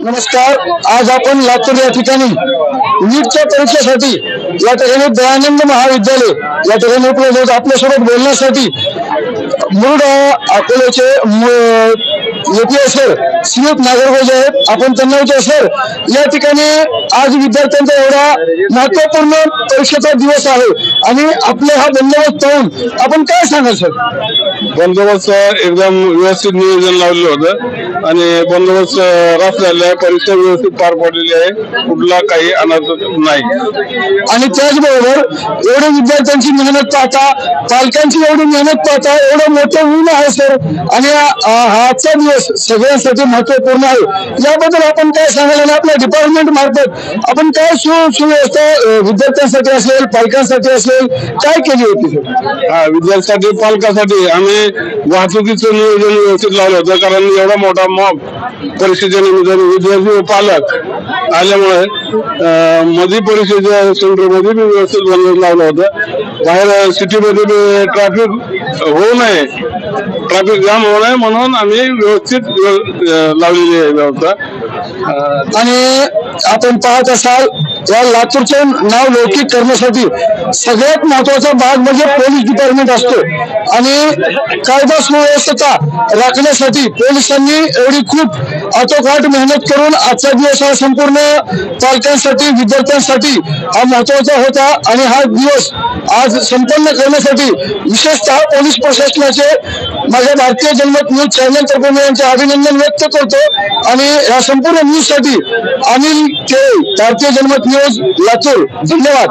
नमस्कार आज आपण लातूर या ठिकाणी नीटच्या परीक्षेसाठी या ठिकाणी दयानंद महाविद्यालय या ठिकाणी उपलब्ध होतं. आपल्यासोबत बोलण्यासाठी मुरुड अकोल्याचे एपीएस सर श्रीयुत नागरगोजे आहेत आपण त्यांना विचार सर या ठिकाणी आज विद्यार्थ्यांचा एवढा महत्त्वपूर्ण परीक्षेचा दिवस आहे आणि आपले हा बंदोबस्त पाहून आपण काय सांगाल सर बंदोबस्त एकदम व्यवस्थित नियोजन लावलेलं होतं. आणि बंदोबस्त रास झालेला परीक्षा व्यवस्थित पार पडलेली आहे. कुठला काही अनर्थ नाही. आणि त्याचबरोबर एवढे विद्यार्थ्यांची मेहनत पाहता पालकांची एवढी मेहनत पाहता एवढं मोठं ऊन आहे सर. आणि हा आजचा दिवस सगळ्यांसाठी महत्त्वपूर्ण आहे. याबद्दल आपण काय सांगायला आणि आपल्या डिपार्टमेंट मार्फत आपण काय सुव्यवस्था विद्यार्थ्यांसाठी असेल पालकांसाठी असेल काय केली होती सर? हा विद्यार्थ्यासाठी पालकासाठी आम्ही वाहतुकीचं नियोजन व्यवस्थित लावलं होतं कारण एवढा मोठा मॉब परीक्षेच्या विद्यार्थी व पालक आल्यामुळे मधी मध्ये सेंटरमध्ये मी व्यवस्थित बंदोबस्त लावलं होतं. बाहेर सिटीमध्ये ट्रॅफिक होऊ नये ट्रॅफिक जाम होऊ नये म्हणून आम्ही व्यवस्थित लावलेली आहे व्यवस्था. आणि आपण पाहत असाल या लातूरचे नाव लौकिक करण्यासाठी सगळ्यात महत्त्वाचा भाग म्हणजे पोलीस डिपार्टमेंट असतो. आणि कायदा सुव्यवस्था राखण्यासाठी पोलिसांनी एवढी खूप आटोकाट मेहनत करून आजचा दिवस हा संपूर्ण पालकांसाठी विद्यार्थ्यांसाठी हा महत्त्वाचा होता. आणि हा दिवस आज संपन्न करण्यासाठी विशेषतः पोलीस प्रशासनाचे माझ्या भारतीय जनमत न्यूज चॅनल तर्फे मी यांचे अभिनंदन व्यक्त करतो. आणि या संपूर्ण न्यूजसाठी अनिल के भारतीय जनमत न्यूज लातूर. धन्यवाद.